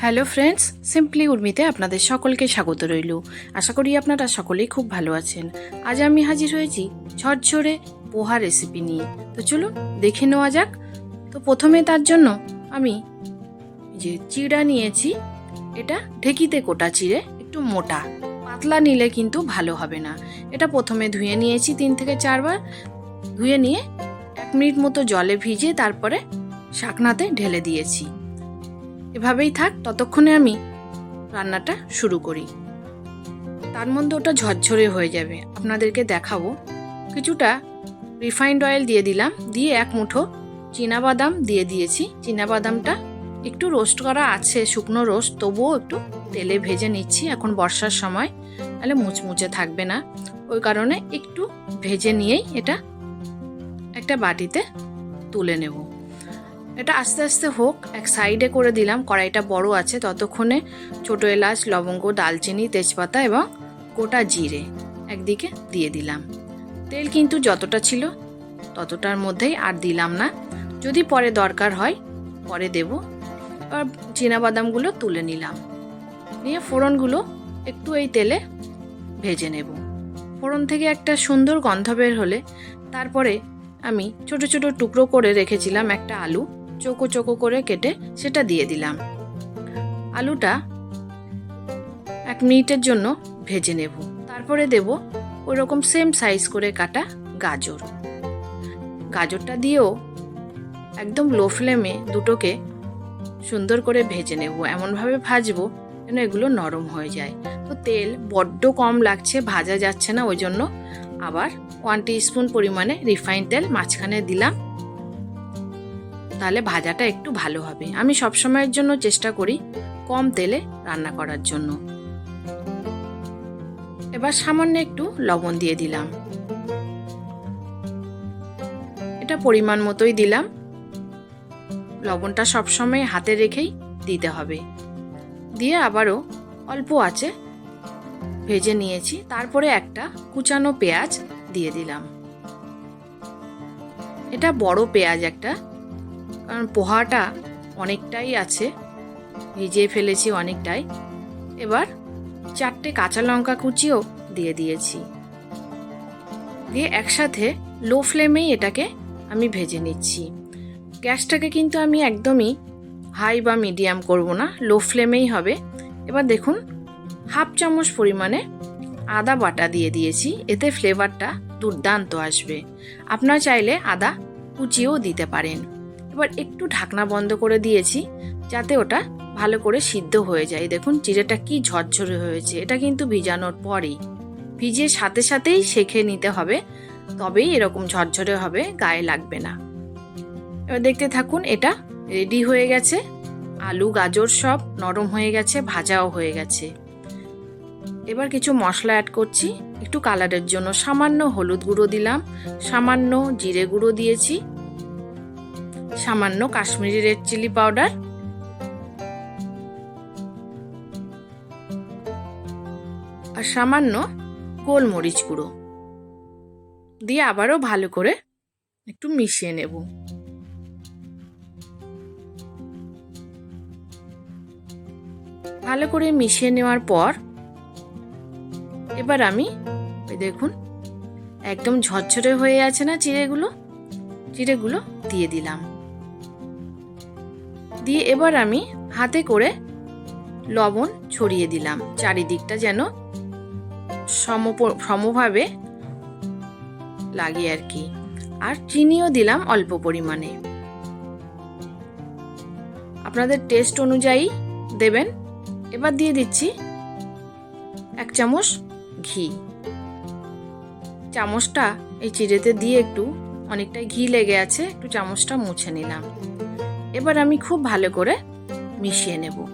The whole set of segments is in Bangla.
হ্যালো ফ্রেন্ডস সিম্পলি উর্মিতে আপনাদের সকলকে স্বাগত রইল। আশা করি আপনারা সকলেই খুব ভালো আছেন। আজ আমি হাজির হয়েছি ঝরঝরে পোহা রেসিপি নিয়ে। তো চলুন, দেখে নেওয়া যাক। তো প্রথমে তার জন্য আমি যে চিড়া নিয়েছি। এটা ঢেকিতে কোটা চিড়ে, একটু মোটা। পাতলা নিলে কিন্তু ভালো হবে না। এটা প্রথমে ধুয়ে নিয়েছি তিন থেকে চারবার। ধুয়ে নিয়ে এক মিনিট মতো জলে ভিজিয়ে তারপরে শাকনাতে ঢেলে দিয়েছি। এভাবেই থাক, ততক্ষণে আমি রান্নাটা শুরু করি। তার মধ্যে ওটা ঝরঝরে হয়ে যাবে। আপনাদেরকে দেখাবো। কিছুটা রিফাইন্ড অয়েল দিয়ে দিলাম। দিয়ে এক মুঠো বাদাম দিয়ে দিয়েছি। বাদামটা একটু রোস্ট করা আছে, শুকনো রোস্ট তবুও একটু তেলে ভেজে নিচ্ছি। এখন বর্ষার সময়, তাহলে মুচমুচে থাকবে না। ওই কারণে একটু ভেজে নিয়েই এটা একটা বাটিতে তুলে নেব। এটা আস্তে আস্তে হোক, এক সাইডে করে দিলাম, কড়াইটা বড় আছে ততক্ষণে ছোট এলাচ, লবঙ্গ, দালচিনি, তেজপাতা এবং গোটা জিরে একদিকে দিয়ে দিলাম। তেল কিন্তু যতটা ছিল ততটার মধ্যেই আর দিলাম না। যদি পরে দরকার হয়, পরে দেব। আর বাদামগুলো তুলে নিলাম। নিয়ে ফোড়নগুলো একটু এই তেলে ভেজে নেব। ফোড়ন থেকে একটা সুন্দর গন্ধ বের হলে তারপরে আমি ছোট ছোট টুকরো করে রেখেছিলাম একটা আলু। চোকো চোকো করে কেটে সেটা দিয়ে দিলাম। আলুটা এক মিনিটের জন্য ভেজে নেব। তারপরে দেব ওই রকম সেম সাইজ করে কাটা গাজর। গাজরটা দিয়েও একদম লো ফ্লেমে দুটোকে সুন্দর করে ভেজে নেব। এমনভাবে ভাজবো যেন এগুলো নরম হয়ে যায়। তো তেল বড্ড কম লাগছে, ভাজা যাচ্ছে না ওই জন্য আবার ওয়ান স্পুন পরিমাণে রিফাইন তেল মাঝখানে দিলাম। তাহলে ভাজাটা একটু ভালো হবে। আমি সবসময়ের জন্য চেষ্টা করি কম তেলে রান্না করার জন্য। এবার সামান্য একটু লবণ দিয়ে দিলাম। এটা পরিমাণ মতোই দিলাম। লবণটা সবসময় হাতে রেখেই দিতে হবে। দিয়ে আবারও অল্প আছে ভেজে নিয়েছি। তারপরে একটা কুচানো পেঁয়াজ দিয়ে দিলাম। এটা বড় পেঁয়াজ একটা। কারণ পোহাটা অনেকটাই আছে। ভিজিয়ে ফেলেছি অনেকটাই। এবার চারটে কাঁচা লঙ্কা কুচিও দিয়ে দিয়েছি। দিয়ে একসাথে লো ফ্লেমেই এটাকে আমি ভেজে নিচ্ছি। গ্যাসটাকে কিন্তু আমি একদমই হাই বা মিডিয়াম করব না, লো ফ্লেমেই হবে। এবার দেখুন, হাফ চামচ পরিমাণে আদা বাটা দিয়ে দিয়েছি। এতে ফ্লেভারটা দুর্দান্ত আসবে। আপনারা চাইলে আদা কুচিও দিতে পারেন। এবার একটু ঢাকনা বন্ধ করে দিয়েছি যাতে ওটা ভালো করে সিদ্ধ হয়ে যায়। দেখুন চিড়েটা কি ঝরঝরে হয়েছে। এটা কিন্তু ভিজানোর পরেই। ভিজিয়ে সাথে সাথেই শেখে নিতে হবে। তবেই এরকম ঝরঝরে হবে, গায়ে লাগবে না। এবার দেখতে থাকুন, এটা রেডি হয়ে গেছে। আলু, গাজর সব নরম হয়ে গেছে, ভাজাও হয়ে গেছে। এবার কিছু মশলা অ্যাড করছি। একটু কালারের জন্য সামান্য হলুদ গুঁড়ো দিলাম। সামান্য জিরে গুঁড়ো দিয়েছি। সামান্য কাশ্মীরি রেড চিলি পাউডার। আর সামান্য গোলমরিচ গুঁড়ো। দিয়ে আবারও ভালো করে একটু মিশিয়ে নেব। ভালো করে মিশিয়ে নেওয়ার পর এবার আমি দেখুন, একদম ঝরঝরে হয়ে আছে না চিড়েগুলো? চিড়েগুলো দিয়ে দিলাম। দিয়ে এবার আমি হাতে করে লবণ ছড়িয়ে দিলাম। চারিদিকটা যেন সম সমভাবে লাগে আর কি। আর চিনিও দিলাম অল্প পরিমাণে। আপনাদের টেস্ট অনুযায়ী দেবেন। এবার দিয়ে দিচ্ছি এক চামচ ঘি। চামচটা এই চিড়েতে দিয়ে একটু অনেকটাই ঘি লেগে আছে, একটু চামচটা মুছে নিলাম। এবার আমি খুব ভালো করে মিশিয়ে নেব।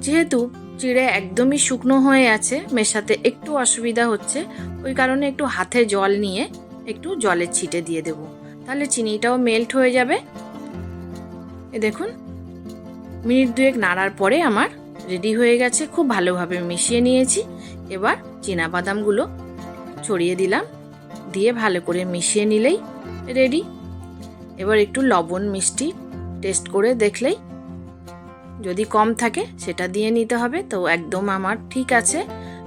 যেহেতু চিড়ে একদমই শুকনো হয়ে আছে, মেশাতে একটু অসুবিধা হচ্ছে, ওই কারণে একটু হাতে জল নিয়ে একটু জলের ছিটে দিয়ে দেব। তাহলে চিনিটাও মেল্ট হয়ে যাবে। এ দেখুন, মিনিট দুয়েক নাড়ার পরে আমার রেডি হয়ে গেছে। খুব ভালোভাবে মিশিয়ে নিয়েছি। এবার বাদামগুলো ছড়িয়ে দিলাম। দিয়ে ভালো করে মিশিয়ে নিলেই রেডি এবার একটু লবণ মিষ্টি টেস্ট করে দেখলেই যদি কম থাকে সেটা দিয়ে নিতে হবে। তো একদম আমার ঠিক আছে।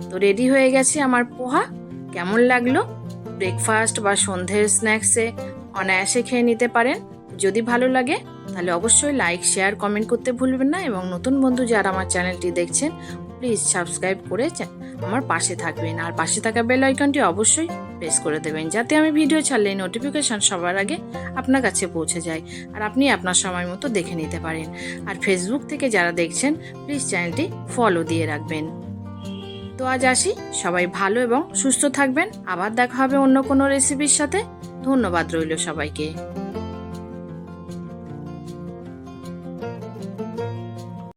তো রেডি হয়ে গেছে আমার পোহা। কেমন লাগল? ব্রেকফাস্ট বা সন্ধ্যের স্ন্যাক্সে অনায়াসে খেয়ে নিতে পারেন। যদি ভালো লাগে, তাহলে অবশ্যই লাইক শেয়ার কমেন্ট করতে ভুলবেন না। এবং নতুন বন্ধু যারা আমার চ্যানেলটি দেখছেন প্লিজ সাবস্ক্রাইব করে আমার পাশে থাকবেন। আর পাশে থাকা বেল আইকনটি অবশ্যই প্রেস করে দেবেন যাতে আমি ভিডিও ছাড়লে নোটিফিকেশান সবার আগে আপনার কাছে পৌঁছে যায় আর আপনি আপনার সময় মতো দেখে নিতে পারেন। আর ফেসবুক থেকে যারা দেখছেন প্লিজ চ্যানেলটি ফলো দিয়ে রাখবেন। তো আজ আসি, সবাই ভালো এবং সুস্থ থাকবেন। আবার দেখা হবে অন্য কোনো রেসিপির সাথে। ধন্যবাদ রইল সবাইকে।